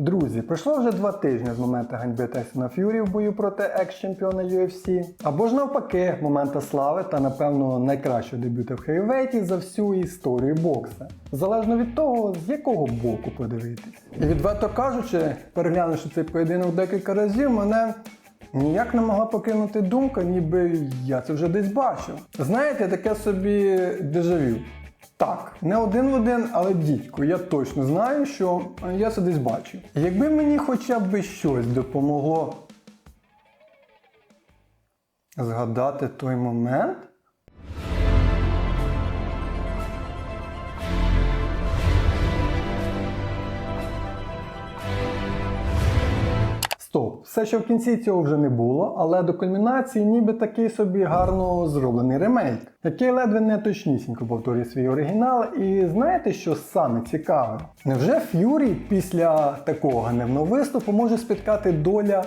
Друзі, пройшло вже два тижні з моменту ганьби Тайсона Ф'юрі в бою проти екс-чемпіона UFC. Або ж навпаки, момента слави та, напевно, найкращого дебюта в хейвейті за всю історію бокса. Залежно від того, з якого боку подивитись. І відверто кажучи, переглянувши цей поєдинок декілька разів, мене ніяк не могла покинути думка, ніби я це вже десь бачив. Знаєте, таке собі дежавю. Так, не один в один, але дідько, я точно знаю, що я це десь бачив. Якби мені хоча б щось допомогло згадати той момент. Все, що в кінці цього вже не було, але до кульмінації ніби такий собі гарно зроблений ремейк, який ледве не точнісінько повторює свій оригінал. І знаєте, що саме цікаве? Невже Ф'юрі після такого гневного виступу може спіткати доля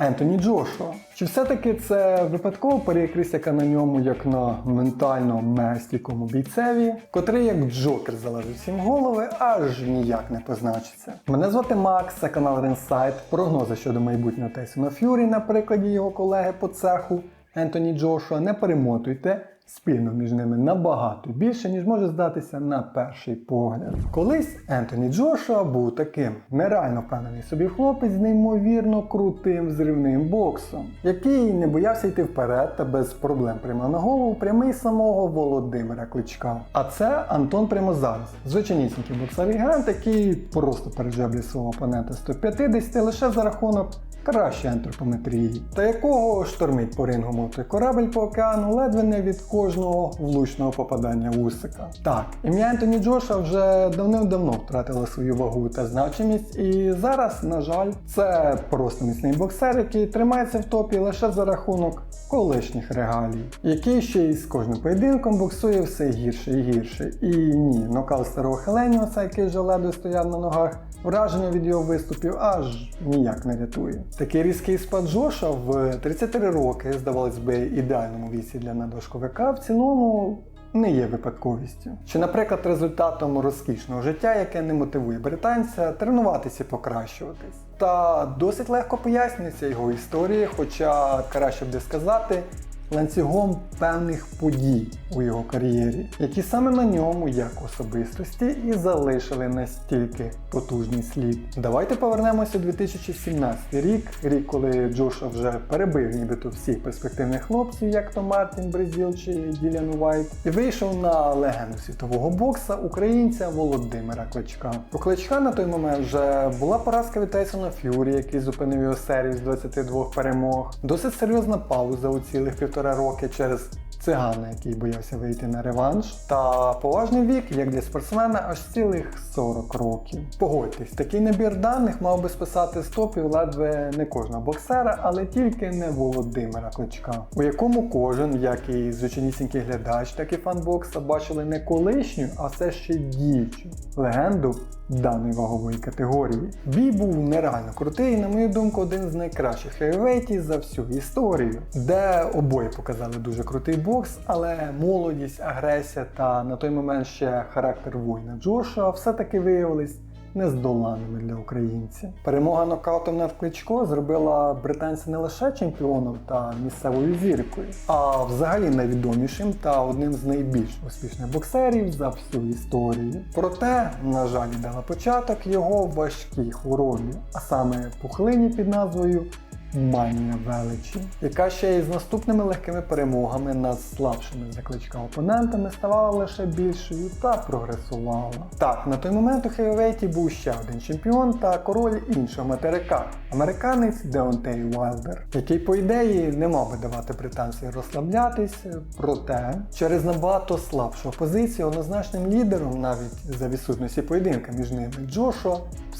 Ентоні Джошуа? Чи все-таки це випадково перекрисяка на ньому як на ментально мерстікому бійцеві, котрий як Джокер залежить всім голови, аж ніяк не позначиться? Мене звати Макс, це канал Ренсайт. Прогнози щодо майбутнього Тейсона Ф'юрі на прикладі його колеги по цеху Ентоні Джошуа. Не перемотуйте. Спільно між ними набагато більше, ніж може здатися на перший погляд. Колись Ентоні Джошуа був таким нереально впевнений собі хлопець з неймовірно крутим зривним боксом, який не боявся йти вперед та без проблем приймав на голову прямий самого Володимира Кличка. А це Антон прямо зараз, звичайнісінький боксер-гігант, який просто пережеблює свого опонента 150 лише за рахунок кращої антропометрії, та якого штормить по рингу мотий корабель по океану ледве не від кожного влучного попадання усика. Так, ім'я Ентоні Джоша вже давним-давно втратило свою вагу та значимість, і зараз, на жаль, це просто міцний боксер, який тримається в топі лише за рахунок колишніх регалій, який ще й з кожним поєдинком боксує все гірше і гірше. І ні, нокаут старого Хеленіуса, який вже ледве стояв на ногах, Враження від його виступів аж ніяк не рятує. Такий різкий спад Джоша в 33 роки, здавалось би, ідеальному віці для надважковика, в цілому не є випадковістю. Чи, наприклад, результатом розкішного життя, яке не мотивує британця тренуватися і покращуватись. Та досить легко пояснюється його історії, хоча краще буде сказати, ланцюгом певних подій у його кар'єрі, які саме на ньому, як особистості, і залишили настільки потужний слід. Давайте повернемося у 2017 рік, рік, коли Джоша вже перебив нібито всіх перспективних хлопців, як то Мартін Брезіл чи Ділян Уайт, і вийшов на легенду світового бокса українця Володимира Кличка. У Кличка на той момент вже була поразка від Тайсона Ф'юрі, який зупинив його серію з 22 перемог. Досить серйозна пауза у цілих півтора роки через цигана, який боявся вийти на реванш, та поважний вік, як для спортсмена, аж цілих 40 років. Погодьтесь, такий набір даних мав би списати з топів ледве не кожного боксера, але тільки не Володимира Кличка, у якому кожен, як і звичайнісінький глядач, так і фан бокса, бачили не колишню, а все ще діючу легенду даної вагової категорії. Бій був нереально крутий, на мою думку, один з найкращих хейвейтів за всю історію, де обоє показали дуже крутий бокс, але молодість, агресія та на той момент ще характер воїна Джошуа все-таки виявились нездоланними для українців. Перемога нокаутом над Кличко зробила британця не лише чемпіоном та місцевою зіркою, а взагалі найвідомішим та одним з найбільш успішних боксерів за всю історію. Проте, на жаль, дала початок його важкій хворобі, а саме пухлині під назвою Манія величі, яка ще й з наступними легкими перемогами над слабшими за опонентами ставала лише більшою та прогресувала. Так, на той момент у Хейвейті був ще один чемпіон та король іншого материка американець Деонтей Уайлдер, який, по ідеї, не мав би давати британцям розслаблятись, проте через набагато слабшу позицію однозначним лідером, навіть за відсутності поєдинка між ними Джошуа,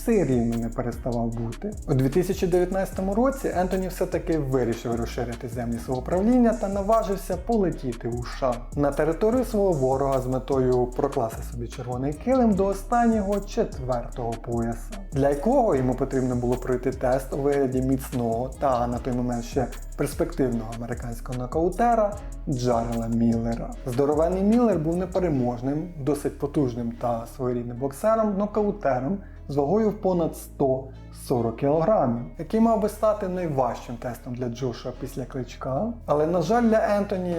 все не переставав бути. У 2019 році Ентоні все-таки вирішив розширити землі свого правління та наважився полетіти у США на територію свого ворога з метою прокласти собі червоний килим до останнього четвертого пояса, для якого йому потрібно було пройти тест у вигляді міцного та на той момент ще перспективного американського нокаутера Джарела Міллера. Здоровенний Міллер був непереможним, досить потужним та своєрідним боксером, нокаутером з вагою в понад 140 кг, який мав би стати найважчим тестом для Джоша після кличка. Але, на жаль, для Ентоні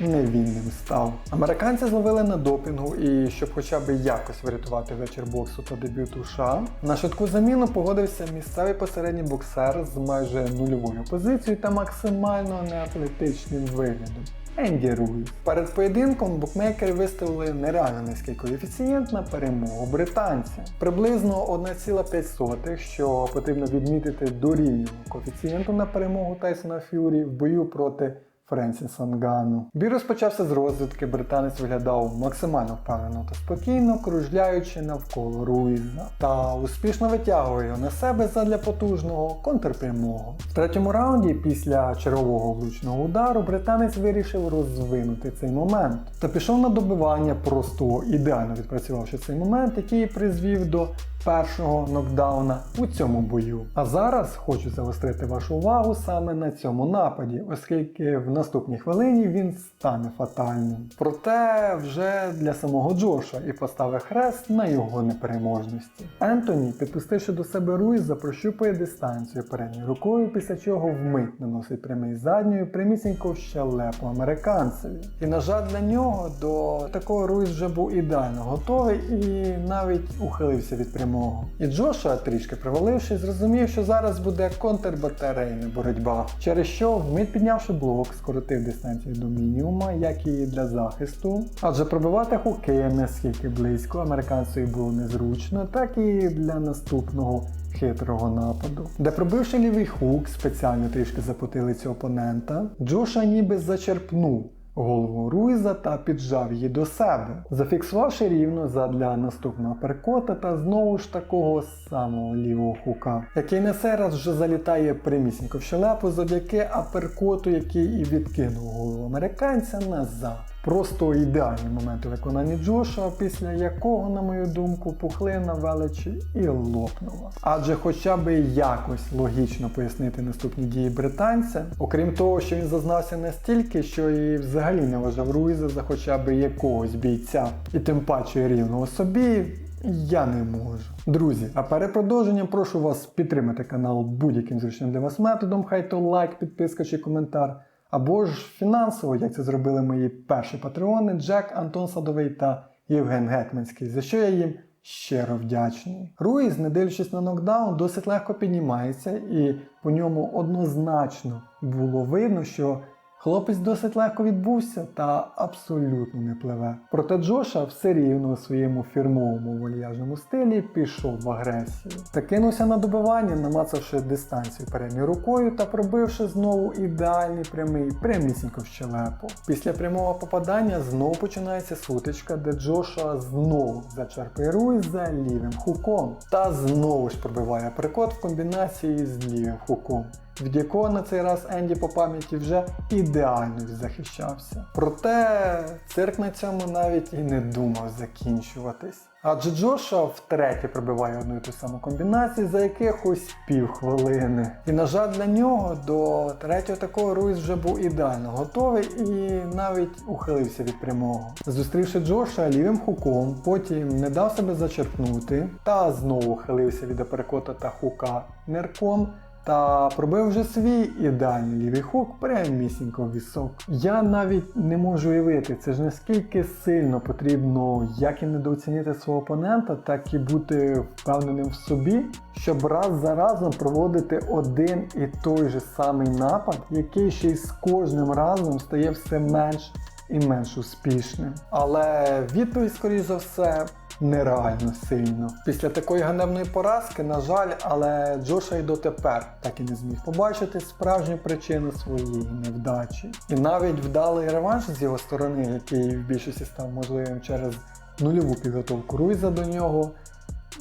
не він ним став. Американці зловили на допінгу і щоб хоча б якось врятувати вечір боксу та дебют у США, на швидку заміну погодився місцевий посередній боксер з майже нульовою позицією та максимально неатлетичним виглядом. Енді Руй. Перед поєдинком букмекери виставили нереально низький коефіцієнт на перемогу британця. Приблизно 1,5, що потрібно відмітити дорівнює коефіцієнту на перемогу Тайсона Ф'юрі в бою проти Френсіса Нгану. Бій розпочався з розвідки, британець виглядав максимально впевнено та спокійно, кружляючи навколо Руїза, та успішно витягує його на себе задля потужного контрпрямого. В третьому раунді, після чергового влучного удару, британець вирішив розвинути цей момент та пішов на добивання, просто ідеально відпрацювавши цей момент, який призвів до першого нокдауна у цьому бою. А зараз хочу загострити вашу увагу саме на цьому нападі, оскільки в наступній хвилині він стане фатальним. Проте вже для самого Джоша і поставив хрест на його непереможності. Ентоні, підпустивши до себе Руїза, прощупує дистанцію передньою рукою, після чого вмить наносить прямий задньою прямісінько в щелепу американцеві. І на жаль для нього до такого Руїз вже був ідеально готовий і навіть ухилився від прямого. І Джоша, трішки привалившись, зрозумів, що зараз буде контрбатарейна боротьба, через що, вмить піднявши блок, скоротив дистанцію до мінімума, як і для захисту. Адже пробивати хуки наскільки близько американцеві було незручно, так і для наступного хитрого нападу, де пробивши лівий хук, спеціально трішки за потилицю опонента, Джоша ніби зачерпнув голову Руйза та піджав її до себе, зафіксувавши рівно задля наступного перкота та знову ж такого самого лівого хука, який не раз вже залітає примісненько в щелепу завдяки аперкоту, який і відкинув голову американця назад. Просто ідеальні моменти виконання Джоша, після якого, на мою думку, пухлина величі і лопнула. Адже хоча б якось логічно пояснити наступні дії британця, окрім того, що він зазнався настільки, що і взагалі не вважав Руїза за хоча б якогось бійця, і тим паче рівного собі. Я не можу. Друзі, а перед продовженням прошу вас підтримати канал будь-яким зручним для вас методом, хай то лайк, підписка чи коментар. Або ж фінансово, як це зробили мої перші патреони Джек, Антон Садовий та Євген Гетманський, за що я їм щиро вдячний. Руїз, не дивлячись на нокдаун, досить легко піднімається, і по ньому однозначно було видно, що хлопець досить легко відбувся та абсолютно не пливе. Проте Джоша все рівно у своєму фірмовому вольяжному стилі пішов в агресію. Та кинувся на добивання, намацавши дистанцію передньою рукою та пробивши знову ідеальний прямий прямісінько в щелепу. Після прямого попадання знову починається сутичка, де Джоша знову зачерпує Руїз за лівим хуком та знову ж пробиває прикот в комбінації з лівим хуком від якого на цей раз Енді по пам'яті вже ідеально захищався. Проте цирк на цьому навіть і не думав закінчуватись. Адже Джоша втретє пробиває одну і ту саму комбінацію за якихось півхвилини. І на жаль для нього до третього такого Руїс вже був ідеально готовий і навіть ухилився від прямого. Зустрівши Джоша лівим хуком, потім не дав себе зачерпнути та знову ухилився від аперкота та хука нирком та пробив вже свій ідеальний лівий хук прямісінько в вісок. Я навіть не можу уявити, це ж наскільки сильно потрібно як і недооцінити свого опонента, так і бути впевненим в собі, щоб раз за разом проводити один і той же самий напад, який ще й з кожним разом стає все менш і менш успішним. Але відповідь, скоріш за все, нереально сильно. Після такої ганебної поразки, на жаль, але Джоша й дотепер так і не зміг побачити справжню причину своєї невдачі. І навіть вдалий реванш з його сторони, який в більшості став можливим через нульову підготовку Руйза до нього.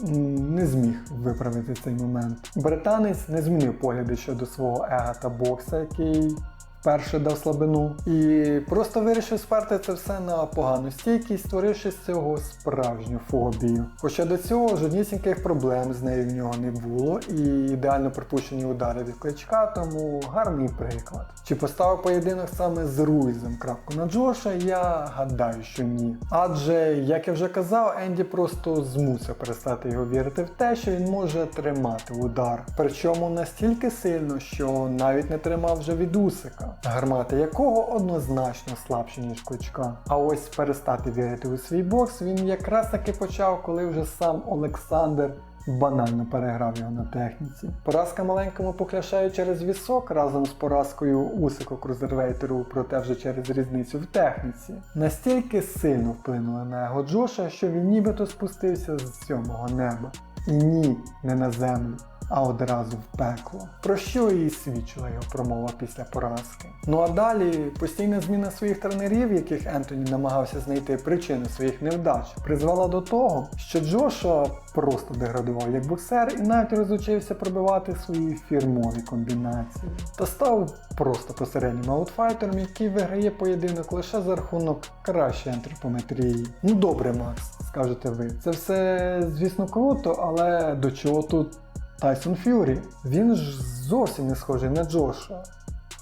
Не зміг виправити цей момент. Британець не змінив погляди щодо свого ега та бокса, який вперше дав слабину. І просто вирішив сперти це все на погану стійкість, створивши з цього справжню фобію. Хоча до цього жоднісіньких проблем з нею в нього не було, і ідеально пропущені удари від кличка, тому гарний приклад. Чи поставив поєдинок саме з Руїзом крапку на Джоша? Я гадаю, що ні. Адже, як я вже казав, Енді просто змусив перестати його вірити в те, що він може тримати удар. Причому настільки сильно, що навіть не тримав вже від Усика, гармати якого однозначно слабші, ніж кличка. А ось перестати вірити у свій бокс він якраз таки почав, коли вже сам Олександр банально переграв його на техніці. Поразка маленькому покляшаю через вісок разом з поразкою Усику крузервейтеру, проте вже через різницю в техніці. Настільки сильно вплинули на його Джоша, що він нібито спустився з сьомого неба. І ні, не на землю. А одразу в пекло. Про що і свідчила його промова після поразки. Ну а далі постійна зміна своїх тренерів, яких Ентоні намагався знайти причини своїх невдач, призвела до того, що Джоша просто деградував як боксер і навіть розучився пробивати свої фірмові комбінації. Та став просто посереднім аутфайтером, який виграє поєдинок лише за рахунок кращої антропометрії. Ну добре, Макс, скажете ви. Це все, звісно, круто, але до чого тут Тайсон Ф'юрі? Він ж зовсім не схожий на Джоша.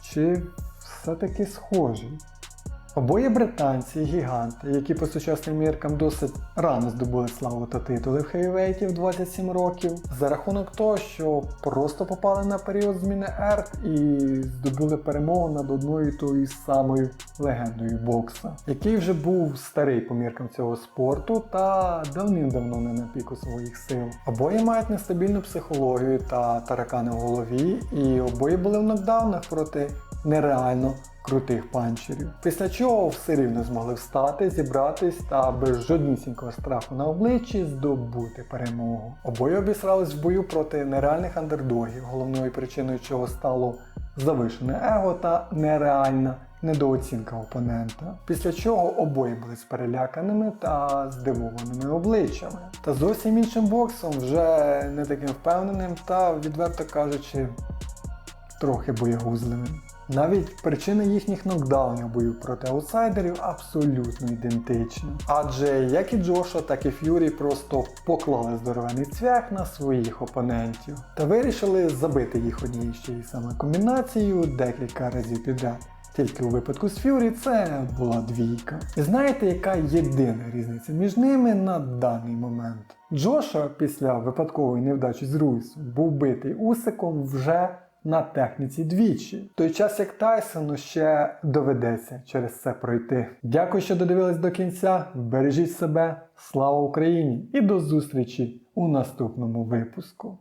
Чи все-таки схожий? Обоє британці, гіганти, які по сучасним міркам досить рано здобули славу та титули в хейвейті в 27 років, за рахунок того, що просто попали на період зміни ерт і здобули перемогу над одною тою самою легендою бокса, який вже був старий по міркам цього спорту та давним-давно не на піку своїх сил. Обоє мають нестабільну психологію та таракани в голові, і обоє були в нокдаунах проти нереально крутих панчерів. Після чого все рівно змогли встати, зібратись та без жоднісінького страху на обличчі здобути перемогу. Обоє обісрались в бою проти нереальних андердогів, головною причиною чого стало завишене его та нереальна недооцінка опонента. Після чого обоє були з переляканими та здивованими обличчями. Та зовсім іншим боксом, вже не таким впевненим та, відверто кажучи, трохи боягузливим. Навіть причини їхніх нокдаунів бою проти аутсайдерів абсолютно ідентичні. Адже як і Джоша, так і Ф'юрі просто поклали здоровений цвях на своїх опонентів та вирішили забити їх однією з тією самою комбінацією декілька разів підряд. Тільки у випадку з Ф'юрі це була двійка. І знаєте, яка єдина різниця між ними на даний момент? Джоша після випадкової невдачі з Руїсом був битий усиком вже на техніці двічі. В той час як Тайсону ще доведеться через це пройти. Дякую, що додивились до кінця. Бережіть себе, слава Україні і до зустрічі у наступному випуску.